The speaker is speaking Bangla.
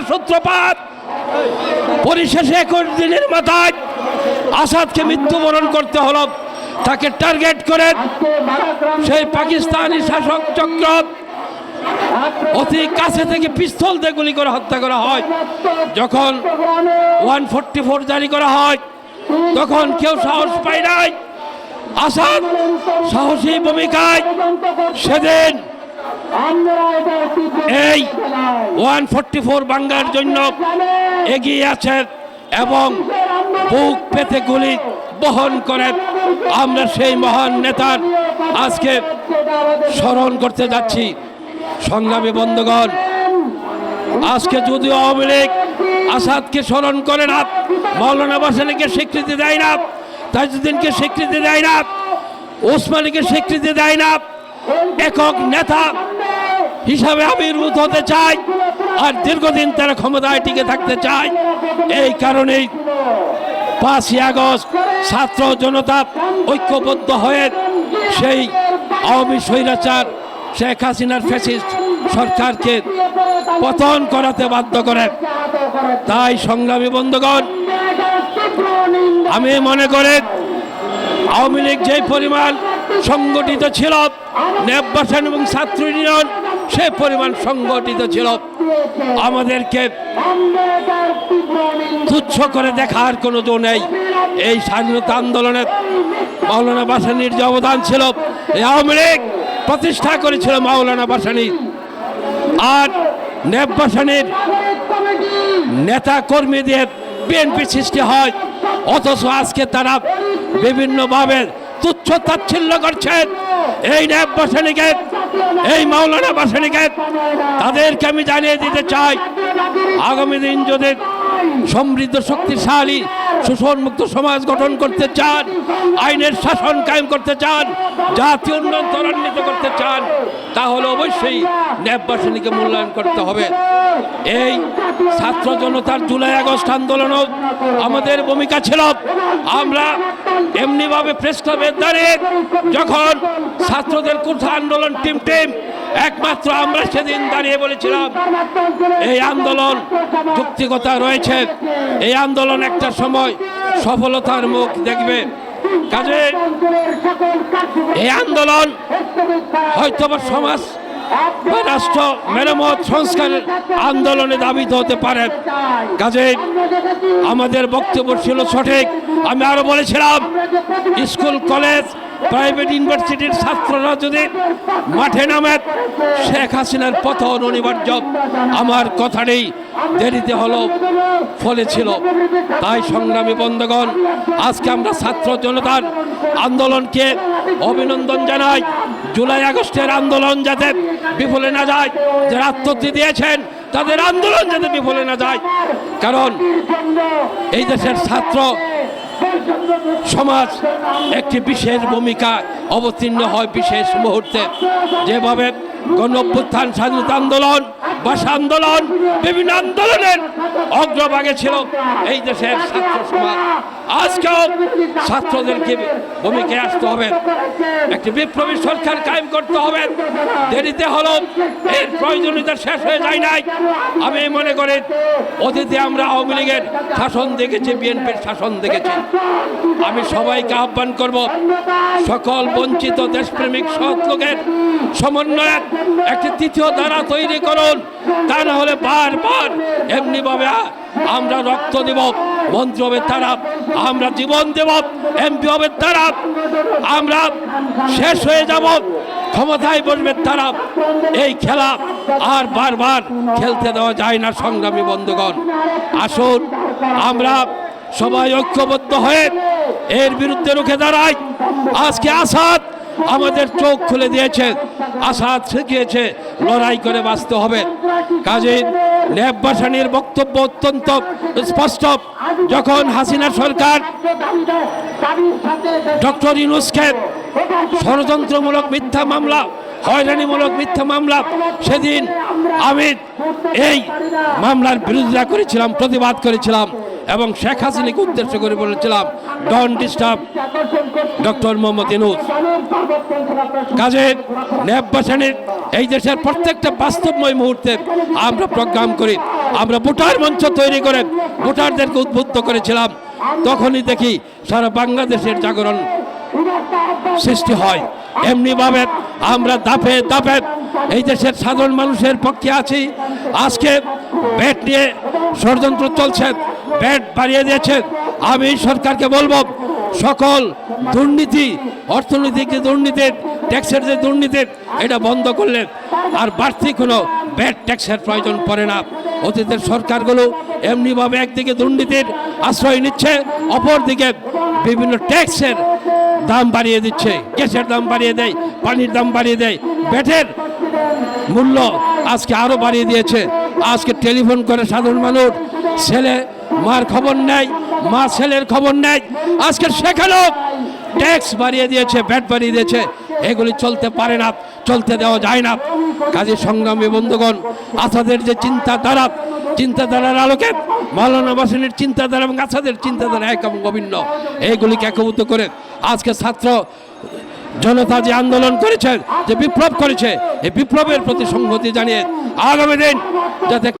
তার সূত্রপাত। পরিশেষে একুশ দিনের মাথায় আসাদকে মৃত্যুবরণ করতে হলো। তাকে টার্গেট করে সেই পাকিস্তানি শাসক চক্র। অতি কাছে থেকে পিস্তল দিয়ে গুলি করে হত্যা করা হয়। যখন ওয়ান ফোরটি ফোর জারি করা হয়, তখন কেউ সাহস পায় নাই। আসাদ সাহসী ভূমিকায় সেদিন এই ওয়ান ফোরটি ফোর বাঙ্গার জন্য এগিয়ে আছেন এবং বুক পেতে গুলি বহন করেন। আমরা সেই মহান নেতার আজকে স্মরণ করতে যাচ্ছি। সংগ্রামী বন্ধুগণ আজকে যদিও আওয়ামী লীগ আসাদকে স্মরণ করে না মৌলানা বাসানিকে স্বীকৃতি দেয় না তাজউদ্দিনকে স্বীকৃতি দেয় না ওসমানীকে স্বীকৃতি দেয় না একক নেতা হিসাবে আবির্ভূত হতে চায় আর দীর্ঘদিন তারা ক্ষমতায় টিকে থাকতে চায় এই কারণেই পাঁচই আগস্ট ছাত্র জনতা ঐক্যবদ্ধ হয়ে সেই আওয়ামী স্বৈরাচার শেখ হাসিনার ফ্যাসিস্ট সরকারকে পতন করাতে বাধ্য করে। তাই সংগ্রামী বন্ধুগণ, আমি মনে করে আওয়ামী লীগ যে পরিমাণ সংগঠিত ছিল, নেববাসন এবং ছাত্র ইউনিয়ন সে পরিমাণ সংগঠিত ছিল। আমাদেরকে তুচ্ছ করে দেখার কোনো জো নেই। এই স্বাধীনতা আন্দোলনে মাওলানা বাসানির যে অবদান ছিল, এই আওয়ামী লীগ প্রতিষ্ঠা করেছিল মাওলানা বাসানি। আর নেববাসানির নেতা কর্মী দিয়ে বিএনপি সৃষ্টি হয়, অথচ আজকে তারা বিভিন্নভাবে তুচ্ছ তাচ্ছিল্য করছেন। এই ন্যাব বাসানিকে, এই মাওলানা বাসানিকে তাদেরকে আমি জানিয়ে দিতে চাই। আগামী দিন যদি সমৃদ্ধ, শক্তিশালী শোষণমুক্ত সমাজ গঠন করতে চান, আইনের শাসন কায়েম করতে চান, জাতীয় উন্নয়ন ত্বরান্বিত করতে চান, তাহলে অবশ্যই ন্যাববাসনীকে মূল্যায়ন করতে হবে। এই ছাত্র জনতার জুলাই আগস্ট আন্দোলনও আমাদের ভূমিকা ছিল। আমরা এমনিভাবে প্রেস ক্লাবের দাঁড়িয়ে যখন ছাত্রদের কোঠা আন্দোলন টিম টিম একমাত্র আমরা সেদিন দাঁড়িয়ে বলেছিলাম, এই আন্দোলন যুক্তিকতা রয়েছে। এই আন্দোলন একটা সময় সফলতার মুখ দেখবে। কাজে এই আন্দোলন হয়তো সমাজ রাষ্ট্র মেরামত সংস্কারের আন্দোলনে দাবিত হতে পারে। কাজে আমাদের বক্তব্য ছিল সঠিক। আমি আরও বলেছিলাম, স্কুল, কলেজ, প্রাইভেট ইউনিভার্সিটির ছাত্ররা যদি মাঠে নামে, শেখ হাসিনার পতন অনিবার্য। আমার কথাটাই দেরিতে হলো, ফলে ছিল। তাই সংগ্রামী বন্ধগণ, আজকে আমরা ছাত্র জনতার আন্দোলনকে অভিনন্দন জানাই। জুলাই আগস্টের আন্দোলন যাতে বিফলে না যায়, যারা আত্মহত্যা দিয়েছেন, তাদের আন্দোলন যাতে বিফলে না যায়। কারণ এই দেশের ছাত্র সমাজ একটি বিশেষ ভূমিকা অবতীর্ণ হয় বিশেষ মুহূর্তে। যেভাবে গণ স্বাধীনতা আন্দোলন ভাষা আন্দোলন, বিভিন্ন আন্দোলনের অগ্রভাগে ছিল এই দেশের ছাত্র সমাজ। আজকেও ছাত্রদেরকে ভূমিকায় আসতে হবে। একটি বিপ্লবী সরকার কায়েম করতে হবে। দেরিতে হলো এর প্রয়োজনীয়তা শেষ হয়ে যায় নাই। আমি মনে করি অতীতে আমরা আওয়ামী লীগের শাসন দেখেছি, বিএনপির শাসন দেখেছি। আমি সবাইকে আহ্বান করব, সকল বঞ্চিত দেশপ্রেমিক সৎ লোকের সমন্বয়ের একটি তৃতীয় ধারা তৈরি করুন। তা না হলে বারবার এমনিভাবে আমরা রক্ত দেব, মন্ত্রী হবে তারা আমরা জীবন দেব, এমপি হবে তারা আমরা শেষ হয়ে যাব, ক্ষমতায় বসবে তারা এই খেলা আর বারবার খেলতে দেওয়া যায় না সংগ্রামী বন্ধুগণ। আসুন, আমরা সবাই ঐক্যবদ্ধ হয়ে এর বিরুদ্ধে রুখে দাঁড়াই। আজকে আসাদ আমাদের চোখ খুলে দিয়েছে, আসাদ শিখিয়েছে, লড়াই করে বাঁচতে হবে। কাজে ন্যাববাসানির বক্তব্য অত্যন্ত স্পষ্ট। যখন হাসিনা সরকার ডক্টর ইউনুসকে ষড়যন্ত্রমূলক মিথ্যা মামলা হয়রানিমূলক মিথ্যা মামলা। সেদিন আমি এই মামলার বিরোধিতা করেছিলাম, প্রতিবাদ করেছিলাম এবং শেখ হাসিনাকে উদ্দেশ্য করে বলেছিলাম don't disturb doctor Mohammad Yunus কাজে ন্যাববাসানের এই দেশের প্রত্যেকটা বাস্তবময় মুহূর্তে আমরা প্রোগ্রাম করি, আমরা ভোটার মঞ্চ তৈরি করে ভোটারদেরকে উদ্বুদ্ধ করেছিলাম। তখনই দেখি সারা বাংলাদেশের জাগরণ সৃষ্টি হয়। এমনিভাবে আমরা দাপে দাপে এই দেশের সাধারণ মানুষের পক্ষে আছি। আজকে ব্যাট নিয়ে ষড়যন্ত্র চলছে, ব্যাট বাড়িয়ে দিয়েছে। আমি সরকারকে বলব, সকল দুর্নীতি, অর্থনৈতিক যে দুর্নীতি, ট্যাক্সের যে দুর্নীতি, এটা বন্ধ করলে আর বাড়তি কোনো ব্যাট ট্যাক্সের প্রয়োজন পড়ে না। অতীতের সরকারগুলো এমনিভাবে একদিকে দুর্নীতির আশ্রয় নিচ্ছে, অপরদিকে বিভিন্ন ট্যাক্সের দাম বাড়িয়ে দিচ্ছে, গ্যাসের দাম বাড়িয়ে দেয়, পানির দাম বাড়িয়ে দেয়। ব্যাটের মূল্য আজকে আরও বাড়িয়ে দিয়েছে। আজকে টেলিফোন করে সাধারণ মানুষ, ছেলে, মার খবর নেয় মা ছেলের খবর নেয় আজকে সেখানেও ট্যাক্স বাড়িয়ে দিয়েছে, ব্যাট বাড়িয়ে দিয়েছে। এগুলি চলতে পারে না, চলতে দেওয়া যায় না। কাজে সংগ্রামী বন্ধুগণ, আসাদের যে চিন্তাধারা, চিন্তাধারার আলোকে মাওলানা বাসিনের চিন্তাধারা এবং আসাদের চিন্তাধারা এক এবং অভিন্ন। এইগুলিকে একভূত করে আজকে ছাত্র জনতা যে আন্দোলন করেছে, যে বিপ্লব করেছে, এই বিপ্লবের প্রতি সংহতি জানিয়ে আগামী দিন যাতে